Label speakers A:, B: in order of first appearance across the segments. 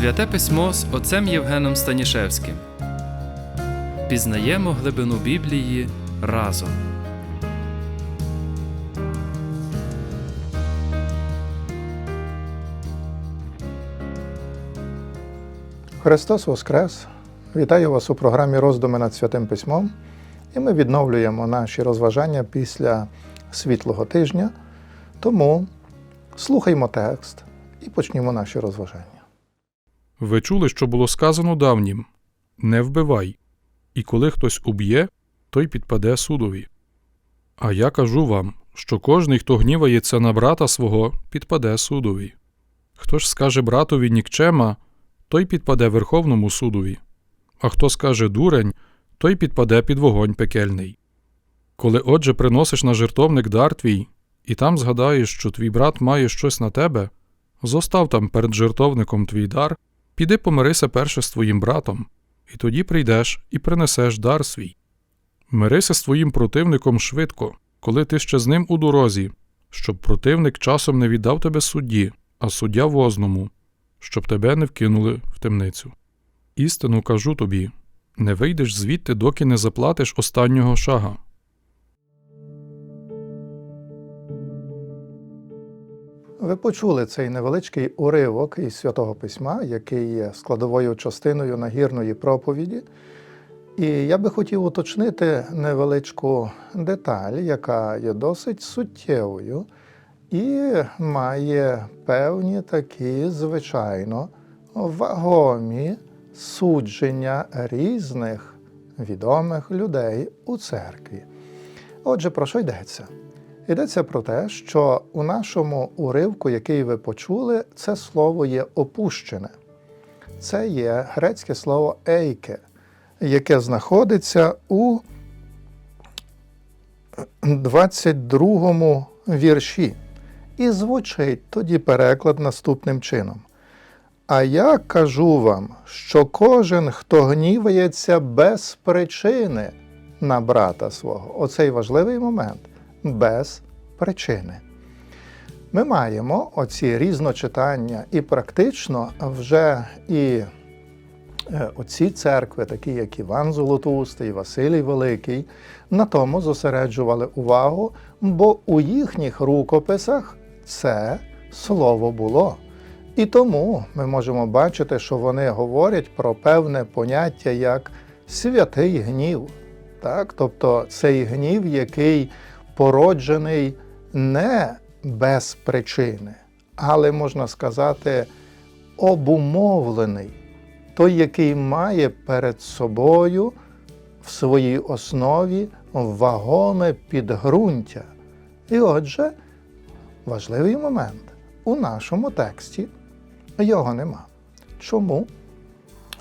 A: Святе письмо з отцем Євгеном Станішевським. Пізнаємо глибину Біблії разом.
B: Христос Воскрес! Вітаю вас у програмі Роздуми над Святим Письмом. І ми відновлюємо наші розважання після світлого тижня. Тому слухаймо текст і почнімо наші розважання.
C: Ви чули, що було сказано давнім Не вбивай, і коли хтось уб'є, той підпаде судові. А я кажу вам, що кожний, хто гнівається на брата свого, підпаде судові. Хто ж скаже братові нікчема, той підпаде Верховному судові, а хто скаже дурень, той підпаде під вогонь пекельний. Коли отже приносиш на жертовник дар твій, і там згадаєш, що твій брат має щось на тебе, зостав там перед жертовником твій дар, піди помирися перше з твоїм братом, і тоді прийдеш і принесеш дар свій. Мирися з твоїм противником швидко, коли ти ще з ним у дорозі, щоб противник часом не віддав тебе судді, а суддя возному, щоб тебе не вкинули в темницю. Істину кажу тобі не вийдеш звідти, доки не заплатиш останнього шага.
B: Ви почули цей невеличкий уривок із Святого Письма, який є складовою частиною нагірної проповіді. І я би хотів уточнити невеличку деталь, яка є досить суттєвою і має певні такі, звичайно, вагомі судження різних відомих людей у церкві. Отже, про що йдеться? Йдеться про те, що у нашому уривку, який ви почули, це слово є опущене. Це є грецьке слово ейке, яке знаходиться у 22 вірші. І звучить тоді переклад наступним чином. А я кажу вам, що кожен, хто гнівається без причини на брата свого, оцей важливий момент без причини. Ми маємо оці різночитання, і практично вже і е, оці церкви, такі як Іван Золотоустий, Василій Великий, на тому зосереджували увагу, бо у їхніх рукописах це слово було. І тому ми можемо бачити, що вони говорять про певне поняття як святий гнів. Так? Тобто цей гнів, який породжений не без причини, але можна сказати, обумовлений, той, який має перед собою в своїй основі вагоме підґрунтя. І отже, важливий момент у нашому тексті його нема. Чому?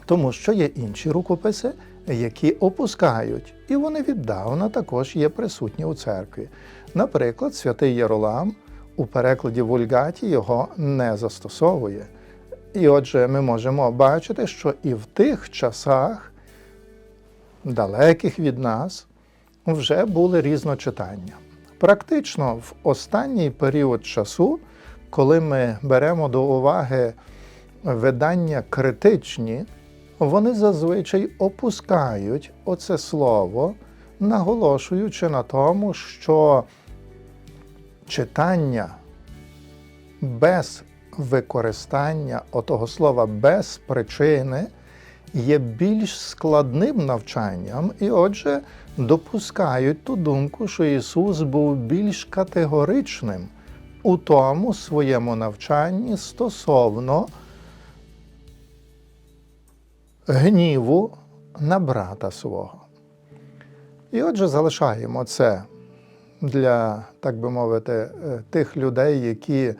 B: Тому що є інші рукописи, які опускають, і вони віддавна також є присутні у церкві. Наприклад, святий Єролам у перекладі Вульгаті його не застосовує. І отже, ми можемо бачити, що і в тих часах, далеких від нас, вже були різночитання. Практично в останній період часу, коли ми беремо до уваги видання критичні, вони зазвичай опускають оце слово, наголошуючи на тому, що читання без використання отого слова без причини є більш складним навчанням, і отже допускають ту думку, що Ісус був більш категоричним у тому своєму навчанні стосовно гніву на брата свого. І отже, залишаємо це для, так би мовити, е, тих людей, які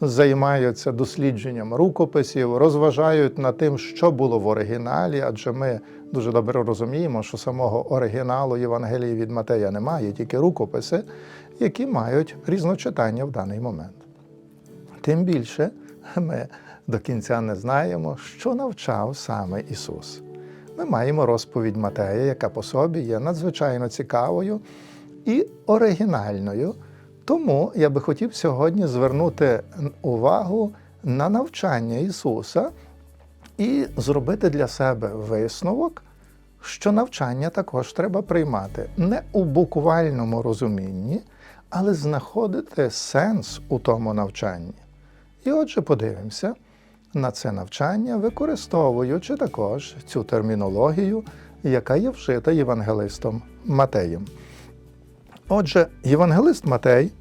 B: займаються дослідженням рукописів, розважають над тим, що було в оригіналі, адже ми дуже добре розуміємо, що самого оригіналу Євангелії від Матея немає, тільки рукописи, які мають різночитання в даний момент. Тим більше ми до кінця не знаємо, що навчав саме Ісус. Ми маємо розповідь Матея, яка по собі є надзвичайно цікавою і оригінальною. Тому я би хотів сьогодні звернути увагу на навчання Ісуса і зробити для себе висновок, що навчання також треба приймати не у буквальному розумінні, але знаходити сенс у тому навчанні. І отже, подивимося на це навчання, використовуючи також цю термінологію, яка є вжита євангелистом Матеєм. Отже, євангелист Матей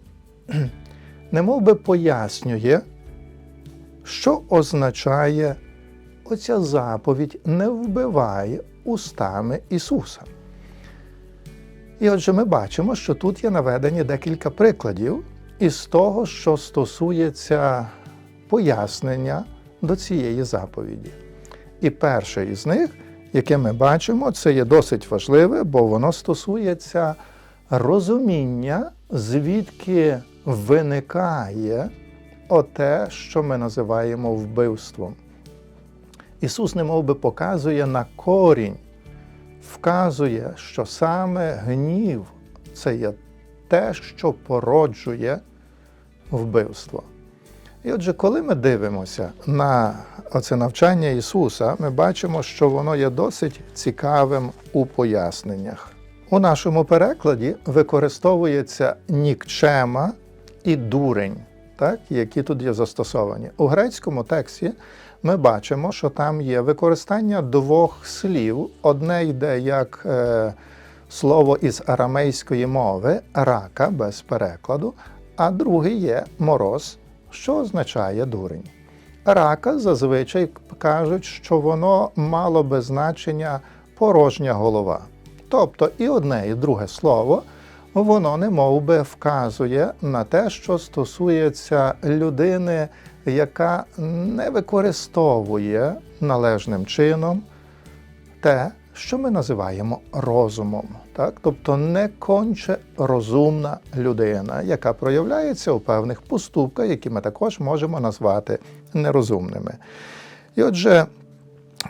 B: немов би пояснює, що означає оця заповідь не вбивай устами Ісуса. І отже, ми бачимо, що тут є наведені декілька прикладів із того, що стосується пояснення до цієї заповіді. І перше із них, яке ми бачимо, це є досить важливе, бо воно стосується розуміння, звідки виникає оте, що ми називаємо вбивством. Ісус немов би показує на корінь, вказує, що саме гнів це є те, що породжує вбивство. І отже, коли ми дивимося на оце навчання Ісуса, ми бачимо, що воно є досить цікавим у поясненнях. У нашому перекладі використовується нікчема і дурень, так, які тут є застосовані. У грецькому тексті ми бачимо, що там є використання двох слів. Одне йде як е, слово із арамейської мови рака без перекладу, а друге є мороз, що означає дурень. Рака зазвичай кажуть, що воно мало би значення порожня голова. Тобто і одне, і друге слово, воно не би вказує на те, що стосується людини, яка не використовує належним чином те, що ми називаємо розумом. Так? Тобто не конче розумна людина, яка проявляється у певних поступках, які ми також можемо назвати нерозумними. І отже,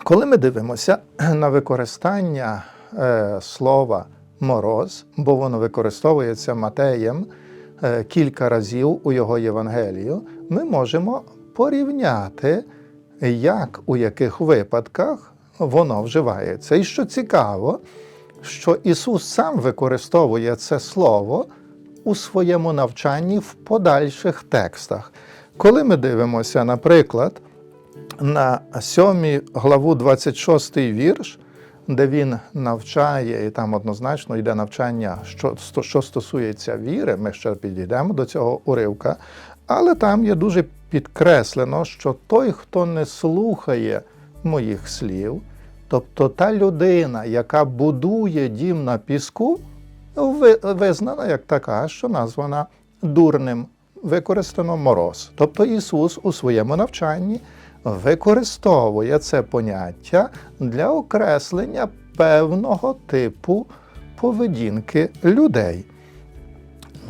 B: коли ми дивимося на використання е, слова мороз, бо воно використовується Матеєм е, кілька разів у його Євангелію, ми можемо порівняти, як у яких випадках воно вживається. І що цікаво, що Ісус сам використовує це слово у своєму навчанні в подальших текстах. Коли ми дивимося, наприклад, на 7 главу 26 вірш, де він навчає, і там однозначно йде навчання, що, що стосується віри, ми ще підійдемо до цього уривка, але там є дуже підкреслено, що той, хто не слухає моїх слів, тобто та людина, яка будує дім на піску, визнана як така, що названа дурним, використано мороз. Тобто Ісус у своєму навчанні використовує це поняття для окреслення певного типу поведінки людей.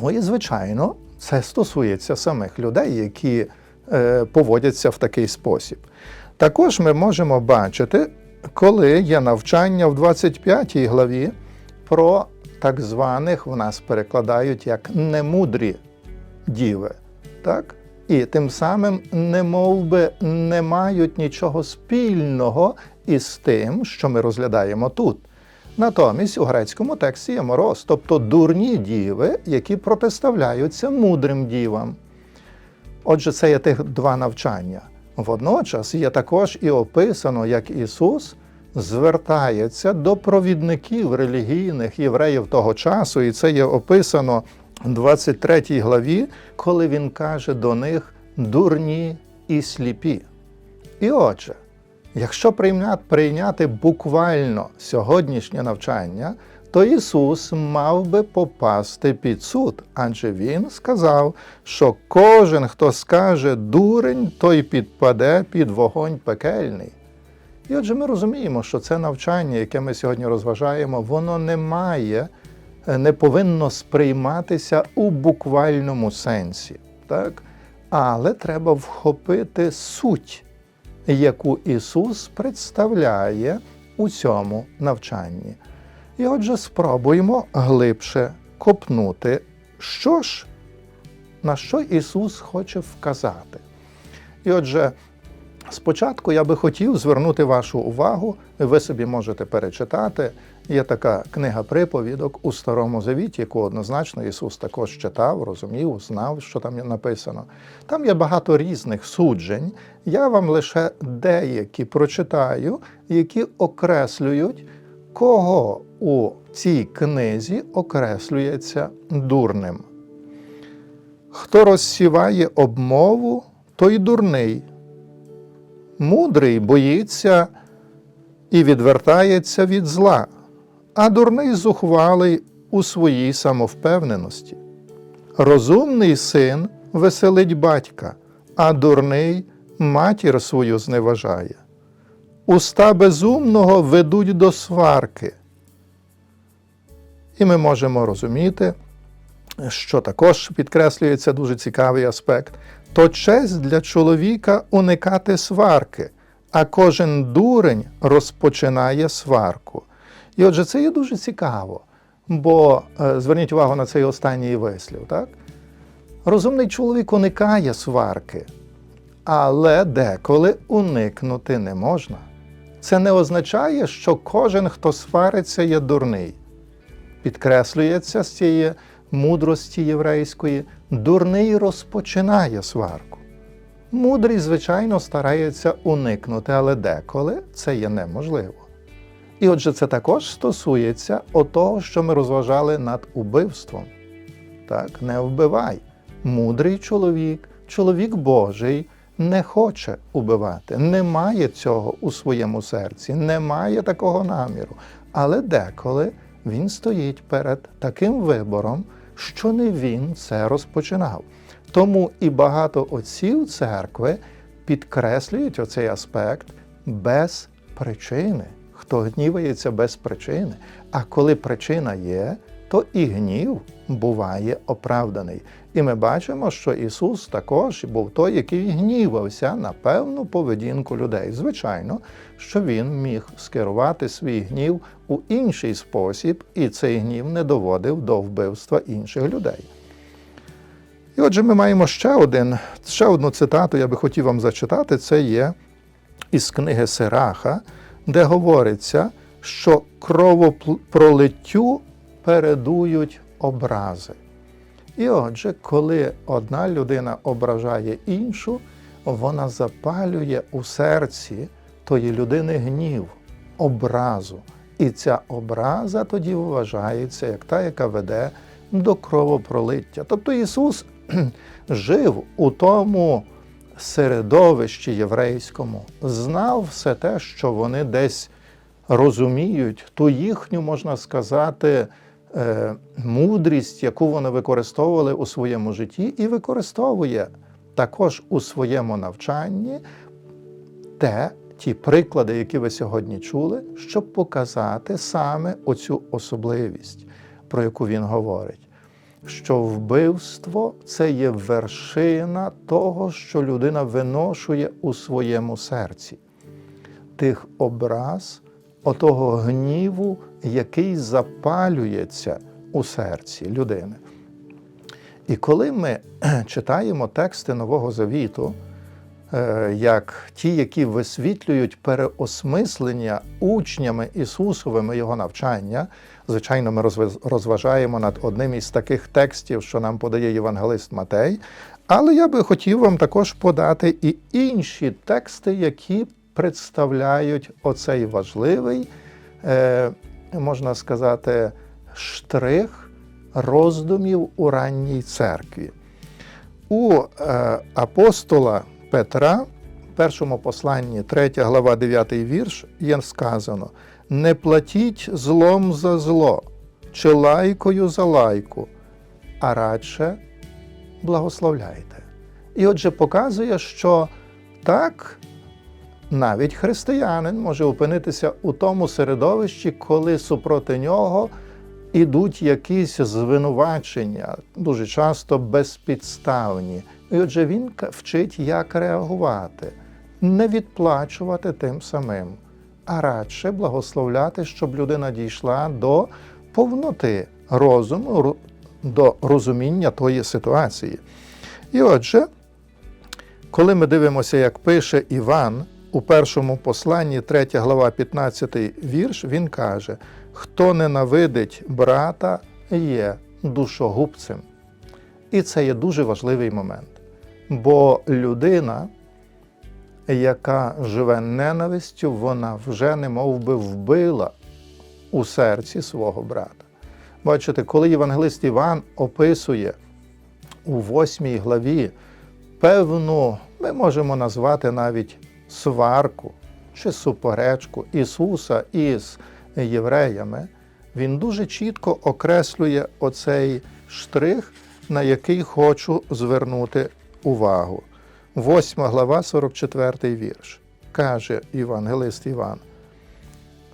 B: Ну і звичайно, це стосується самих людей, які е, поводяться в такий спосіб. Також ми можемо бачити, коли є навчання в 25 главі про так званих, в нас перекладають як немудрі діви. Так? І тим самим не би, не мають нічого спільного із тим, що ми розглядаємо тут. Натомість у грецькому тексті є мороз, тобто дурні діви, які протиставляються мудрим дівам. Отже, це є тих два навчання. Водночас є також і описано, як Ісус звертається до провідників релігійних євреїв того часу, і це є описано в 23 главі, коли він каже до них дурні і сліпі. І отже, якщо прийняти, буквально сьогоднішнє навчання, то Ісус мав би попасти під суд, адже Він сказав, що кожен, хто скаже дурень, той підпаде під вогонь пекельний. І отже, ми розуміємо, що це навчання, яке ми сьогодні розважаємо, воно не має, е, не повинно сприйматися у буквальному сенсі. Так? Але треба вхопити суть, яку Ісус представляє у цьому навчанні. І отже, спробуємо глибше копнути, що ж, на що Ісус хоче вказати. І отже, Спочатку я би хотів звернути вашу увагу, ви собі можете перечитати. Є така книга приповідок у Старому Завіті, яку однозначно Ісус також читав, розумів, знав, що там написано. Там є багато різних суджень. Я вам лише деякі прочитаю, які окреслюють, кого у цій книзі окреслюється дурним. Хто розсіває обмову, той дурний. Мудрий боїться і відвертається від зла, а дурний зухвалий у своїй самовпевненості. Розумний син веселить батька, а дурний матір свою зневажає. Уста безумного ведуть до сварки. І ми можемо розуміти, що також підкреслюється дуже цікавий аспект, то честь для чоловіка уникати сварки, а кожен дурень розпочинає сварку. І отже, це є дуже цікаво, бо е, зверніть увагу на цей останній вислів. Так? Розумний чоловік уникає сварки, але деколи уникнути не можна. Це не означає, що кожен, хто свариться, є дурний підкреслюється з цієї мудрості єврейської, дурний розпочинає сварку. Мудрий, звичайно, старається уникнути, але деколи це є неможливо. І отже, це також стосується отого, що ми розважали над убивством. Так, не вбивай. Мудрий чоловік, чоловік Божий, не хоче убивати, не має цього у своєму серці, не має такого наміру. Але деколи він стоїть перед таким вибором, що не він це розпочинав. Тому і багато отців церкви підкреслюють оцей аспект без причини. Хто гнівається без причини. А коли причина є, то і гнів буває оправданий. І ми бачимо, що Ісус також був той, який гнівався на певну поведінку людей. Звичайно, що Він міг скерувати свій гнів у інший спосіб, і цей гнів не доводив до вбивства інших людей. І отже, ми маємо ще, один, ще одну цитату, я би хотів вам зачитати. Це є із книги Сираха, де говориться, що кровопролиттю передують образи. І отже, коли одна людина ображає іншу, вона запалює у серці тої людини гнів, образу. І ця образа тоді вважається як та, яка веде до кровопролиття. Тобто Ісус жив у тому середовищі єврейському, знав все те, що вони десь розуміють, ту їхню, можна сказати, мудрість, яку вони використовували у своєму житті, і використовує також у своєму навчанні те, ті приклади, які ви сьогодні чули, щоб показати саме оцю особливість, про яку він говорить. Що вбивство це є вершина того, що людина виношує у своєму серці, тих образ, отого гніву, який запалюється у серці людини. І коли ми читаємо тексти Нового Завіту, е, як ті, які висвітлюють переосмислення учнями Ісусовими Його навчання, звичайно, ми розважаємо над одним із таких текстів, що нам подає Євангелист Матей. Але я би хотів вам також подати і інші тексти, які представляють оцей важливий, е, можна сказати, штрих роздумів у ранній церкві. У е, апостола Петра, в першому посланні, 3 глава, 9 вірш, є сказано: не платіть злом за зло, чи лайкою за лайку, а радше благословляйте. І отже, показує, що так навіть християнин може опинитися у тому середовищі, коли супроти нього ідуть якісь звинувачення, дуже часто безпідставні. І отже, він вчить, як реагувати, не відплачувати тим самим, а радше благословляти, щоб людина дійшла до повноти розуму, до розуміння тої ситуації. І отже, Коли ми дивимося, як пише Іван у першому посланні, 3 глава, 15 вірш, він каже: хто ненавидить брата, є душогубцем. І це є дуже важливий момент. Бо людина, яка живе ненавистю, вона вже не би вбила у серці свого брата. Бачите, коли євангелист Іван описує у восьмій главі певну, ми можемо назвати навіть сварку чи суперечку Ісуса із євреями, він дуже чітко окреслює оцей штрих, на який хочу звернути увагу. Восьма глава, 44 вірш. Каже Євангелист Іван,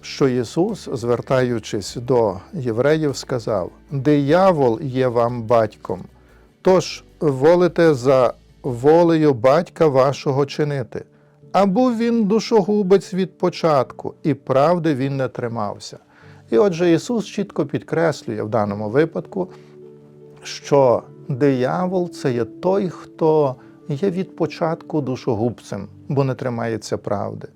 B: що Ісус, звертаючись до євреїв, сказав: Диявол є вам батьком, тож волите за волею батька вашого чинити. А був він душогубець від початку, і правди він не тримався. І отже, Ісус чітко підкреслює в даному випадку, що диявол це є той, хто є від початку душогубцем, бо не тримається правди.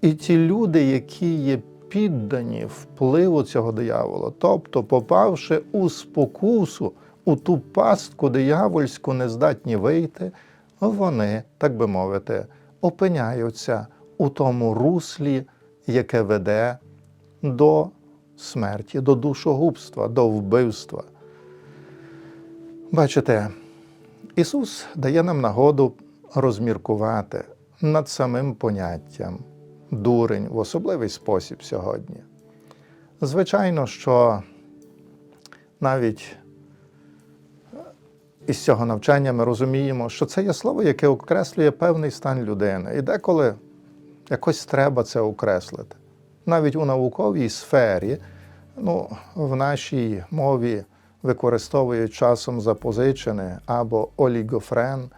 B: І ті люди, які є піддані впливу цього диявола, тобто, попавши у спокусу, у ту пастку диявольську, не здатні вийти, вони, так би мовити, опиняються у тому руслі, яке веде до смерті, до душогубства, до вбивства. Бачите, Ісус дає нам нагоду розміркувати над самим поняттям дурень в особливий спосіб сьогодні. Звичайно, що навіть із цього навчання ми розуміємо, що це є слово, яке окреслює певний стан людини. І деколи якось треба це окреслити. Навіть у науковій сфері, ну, в нашій мові використовують часом запозичене або олігофрен,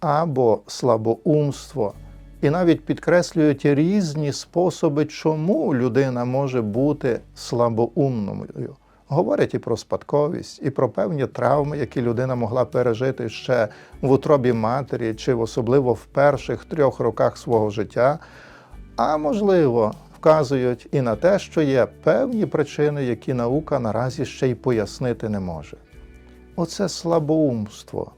B: або слабоумство. І навіть підкреслюють різні способи, чому людина може бути слабоумною. Говорять і про спадковість, і про певні травми, які людина могла пережити ще в утробі матері, чи особливо в перших трьох роках свого життя. А можливо, вказують і на те, що є певні причини, які наука наразі ще й пояснити не може. Оце слабоумство,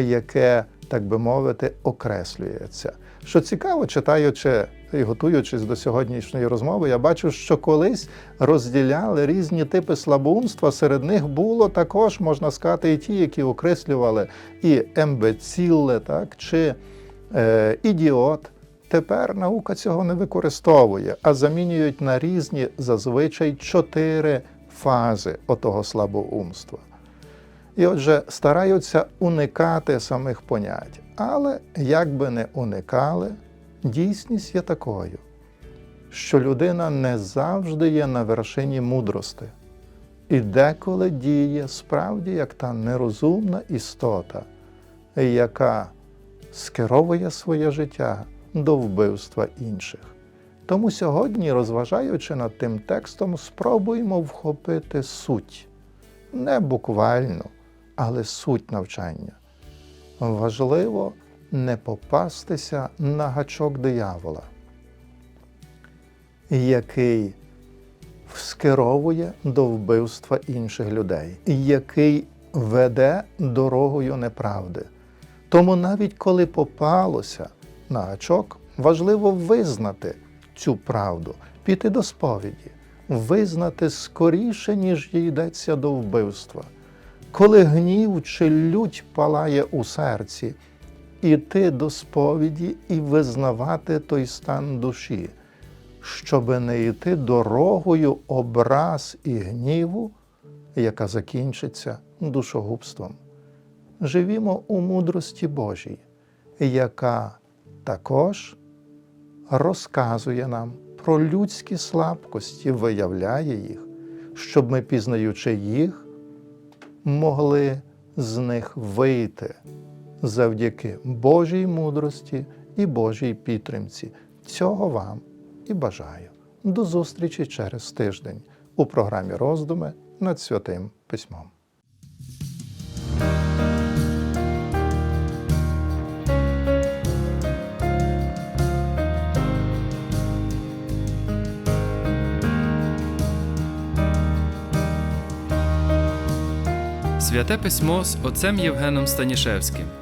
B: яке, так би мовити, окреслюється. Що цікаво, читаючи і готуючись до сьогоднішньої розмови, я бачу, що колись розділяли різні типи слабоумства. Серед них було також, можна сказати, і ті, які окреслювали і ембецілле, так, чи е, ідіот. Тепер наука цього не використовує, а замінюють на різні зазвичай чотири фази отого слабоумства. І отже, стараються уникати самих понять. Але як би не уникали, дійсність є такою, що людина не завжди є на вершині мудрости, і деколи діє справді як та нерозумна істота, яка скеровує своє життя до вбивства інших. Тому сьогодні, розважаючи над тим текстом, спробуємо вхопити суть, не буквально, але суть навчання. Важливо не попастися на гачок диявола, який скеровує до вбивства інших людей, який веде дорогою неправди. Тому навіть коли попалося на гачок, важливо визнати цю правду, піти до сповіді, визнати скоріше, ніж йдеться до вбивства. Коли гнів чи лють палає у серці, іти до сповіді і визнавати той стан душі, щоби не йти дорогою образ і гніву, яка закінчиться душогубством. Живімо у мудрості Божій, яка також розказує нам про людські слабкості, виявляє їх, щоб ми, пізнаючи їх, могли з них вийти завдяки Божій мудрості і Божій підтримці. Цього вам і бажаю. До зустрічі через тиждень у програмі роздуми над святим письмом.
A: Святе письмо з отцем Євгеном Станішевським.